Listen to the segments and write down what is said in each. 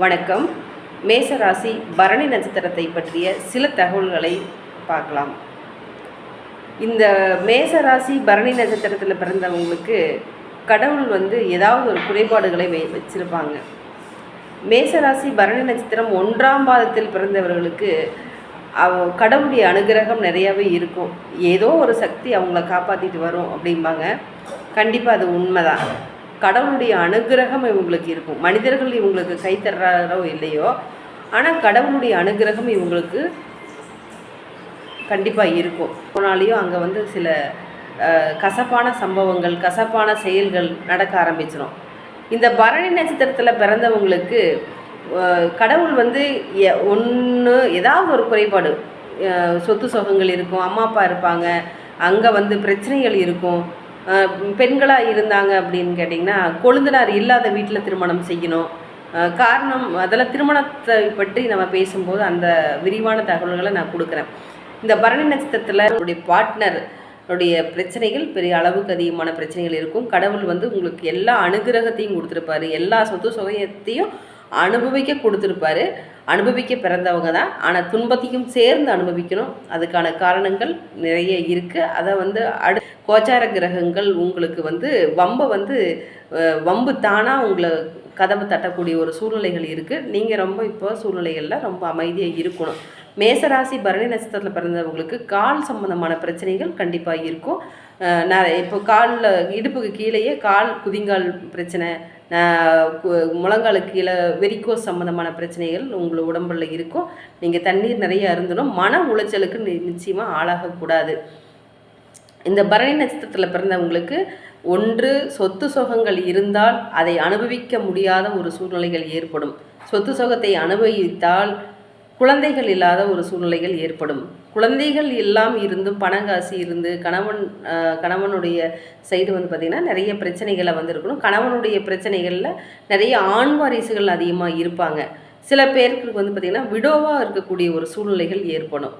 வணக்கம். மேசராசி பரணி நட்சத்திரத்தை பற்றிய சில தகவல்களை பார்க்கலாம். இந்த மேசராசி பரணி நட்சத்திரத்தில் பிறந்தவங்களுக்கு கடவுள் வந்து ஏதாவது ஒரு குறைபாடுகளை வை வச்சிருப்பாங்க. மேசராசி பரணி நட்சத்திரம் ஒன்றாம் பாதத்தில் பிறந்தவர்களுக்கு அவ கடவுளுடைய அனுகிரகம் நிறையாவே இருக்கும். ஏதோ ஒரு சக்தி அவங்கள காப்பாற்றிட்டு வரும் அப்படிம்பாங்க. கண்டிப்பாக அது உண்மைதான். கடவுளுடைய அனுகிரகம் இவங்களுக்கு இருக்கும். மனிதர்கள் இவங்களுக்கு கை தர்றாரோ இல்லையோ ஆனால் கடவுளுடைய அனுகிரகம் இவங்களுக்கு கண்டிப்பாக இருக்கும். போனாலையும் அங்கே வந்து சில கசப்பான சம்பவங்கள் கசப்பான செயல்கள் நடக்க ஆரம்பிச்சிடும் இந்த பரணி நட்சத்திரத்தில் பிறந்தவங்களுக்கு கடவுள் வந்து ஒன்று ஏதாவது ஒரு குறைபாடு சொத்து சுகங்கள் இருக்கும் அம்மா அப்பா இருப்பாங்க அங்கே வந்து பிரச்சனைகள் இருக்கும். பெண்களாக இருந்தாங்க அப்படின்னு கேட்டிங்கன்னா கொழுந்தனார் இல்லாத வீட்டில் திருமணம் செய்யணும். காரணம் அதில் திருமணத்தை பற்றி நம்ம பேசும்போது அந்த விரிவான தகவல்களை நான் கொடுக்குறேன். இந்த பரணி நட்சத்திரத்தில் உங்களுடைய பார்ட்னர் உடைய பிரச்சனைகள் பெரிய அளவுக்கு அதிகமான பிரச்சனைகள் இருக்கும். கடவுள் வந்து உங்களுக்கு எல்லா அனுகிரகத்தையும் கொடுத்துருப்பாரு. எல்லா சொத்து சுகையத்தையும் அனுபவிக்க கொடுத்துருப்பாரு. அனுபவிக்க பிறந்தவங்க தான். ஆனால் துன்பத்தையும் சேர்ந்து அனுபவிக்கணும். அதுக்கான காரணங்கள் நிறைய இருக்குது அதை வந்து அடு கோச்சார கிரகங்கள் உங்களுக்கு வந்து வம்பை வந்து வம்பு தானாக உங்களை கதவை தட்டக்கூடிய ஒரு சூழ்நிலைகள் இருக்குது நீங்கள் ரொம்ப இப்போ சூழ்நிலைகளில் ரொம்ப அமைதியாக இருக்கணும். மேசராசி பரணி நட்சத்திரத்தில் பிறந்தவங்களுக்கு கால் சம்பந்தமான பிரச்சனைகள் கண்டிப்பாக இருக்கும். நிறைய நான் இப்போ காலில் இடுப்புக்கு கீழேயே கால் குதிங்கால் பிரச்சனை முழங்காலுக்கு கீழே வெரிக்கோஸ் சம்மந்தமான பிரச்சனைகள் உங்களை உடம்புல இருக்கும் நீங்கள் தண்ணீர் நிறைய அருந்தணும். மன உளைச்சலுக்கு நி நிச்சயமாக ஆளாகக்கூடாது. இந்த பரணி நட்சத்திரத்தில் பிறந்தவங்களுக்கு ஒன்று சொத்து சுகங்கள் இருந்தால் அதை அனுபவிக்க முடியாத ஒரு சூழ்நிலைகள் ஏற்படும். சொத்து சுகத்தை அனுபவித்தால் குழந்தைகள் இல்லாத ஒரு சூழ்நிலைகள் ஏற்படும். குழந்தைகள் எல்லாம் இருந்தும் பணங்காசி இருந்து கணவன் கணவனுடைய சைடு வந்து பார்த்திங்கன்னா நிறைய பிரச்சனைகளை வந்திருக்கணும். கணவனுடைய பிரச்சனைகளில் நிறைய ஆண் வாரிசுகள் அதிகமாக இருப்பாங்க. சில பேருக்கு வந்து பார்த்திங்கன்னா விடோவாக இருக்கக்கூடிய ஒரு சூழ்நிலைகள் ஏற்படும்.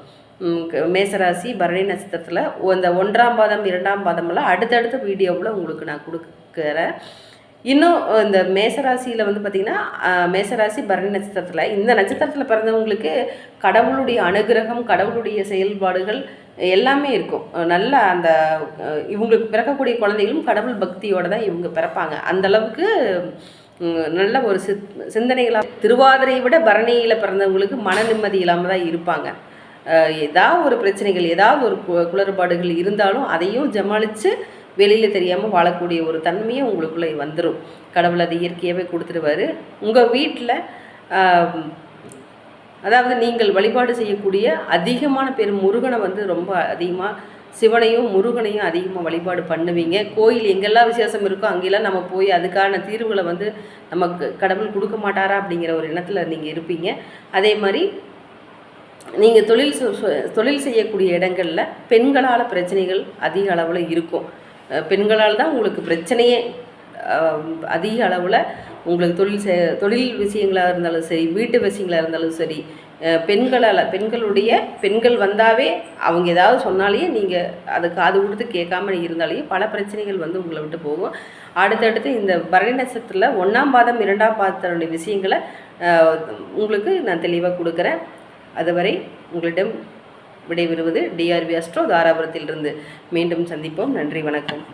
மேசராசி பரணி நட்சத்திரத்தில் இந்த ஒன்றாம் பாதம் இரண்டாம் பாதமெல்லாம் அடுத்தடுத்த வீடியோவில் உங்களுக்கு நான் கொடுக்குறேன். இன்னும் இந்த மேசராசியில் வந்து பார்த்திங்கன்னா மேசராசி பரணி நட்சத்திரத்தில் இந்த நட்சத்திரத்தில் பிறந்தவங்களுக்கு கடவுளுடைய அனுகிரகம் கடவுளுடைய செயல்பாடுகள் எல்லாமே இருக்கும். நல்ல அந்த இவங்களுக்கு பிறக்கக்கூடிய குழந்தைகளும் கடவுள் பக்தியோடு தான் இவங்க பிறப்பாங்க. அந்த அளவுக்கு நல்ல ஒரு சித் சிந்தனைகளாக திருவாதிரையை விட பரணியில் பிறந்தவங்களுக்கு மன நிம்மதி இல்லாமல் தான் இருப்பாங்க. ஏதாவது ஒரு பிரச்சனைகள் ஏதாவது ஒரு கு- குளறுபாடுகள் இருந்தாலும் அதையும் ஜமாளித்து வெளியில் தெரியாமல் வாழக்கூடிய ஒரு தன்மையும் உங்களுக்குள்ளே வந்துடும் கடவுள் அது இயற்கையாகவே கொடுத்துருவாரு உங்கள் வீட்டில் அதாவது நீங்கள் வழிபாடு செய்யக்கூடிய அதிகமான பேர் முருகனை வந்து ரொம்ப அதிகமாக சிவனையும் முருகனையும் அதிகமாக வழிபாடு பண்ணுவீங்க. கோயில் எங்கெல்லாம் விசேஷம் இருக்கோ அங்கெல்லாம் நம்ம போய் அதுக்கான தீர்வுகளை வந்து நமக்கு கடவுள் கொடுக்க மாட்டாரா அப்படிங்கிற ஒரு எண்ணத்தில் நீங்கள் இருப்பீங்க. அதே மாதிரி நீங்கள் தொழில் தொழில் செய்யக்கூடிய இடங்களில் பெண்களால் பிரச்சனைகள் அதிக அளவில் இருக்கும். பெண்களால் தான் உங்களுக்கு பிரச்சனையே அதிக அளவில் உங்களுக்கு தொழில் செ தொழில் விஷயங்களாக இருந்தாலும் சரி வீட்டு விஷயங்களாக இருந்தாலும் சரி பெண்களால் பெண்களுடைய பெண்கள் வந்தாவே அவங்க ஏதாவது சொன்னாலே நீங்கள் அதை காது கொடுத்து கேட்காம இருந்தாலேயே பல பிரச்சனைகள் வந்து உங்களை விட்டு போகும். அடுத்தடுத்து இந்த பரணி நட்சத்திரத்தில் ஒன்றாம் பாதம் இரண்டாம் பாதத்தினுடைய விஷயங்களை உங்களுக்கு நான் தெளிவாக கொடுக்குறேன். அதுவரை உங்களிடம் விடைபெறுவது டிஆர்பி அஸ்ட்ரோ தாராபுரத்திலிருந்து மீண்டும் சந்திப்போம். நன்றி வணக்கம்.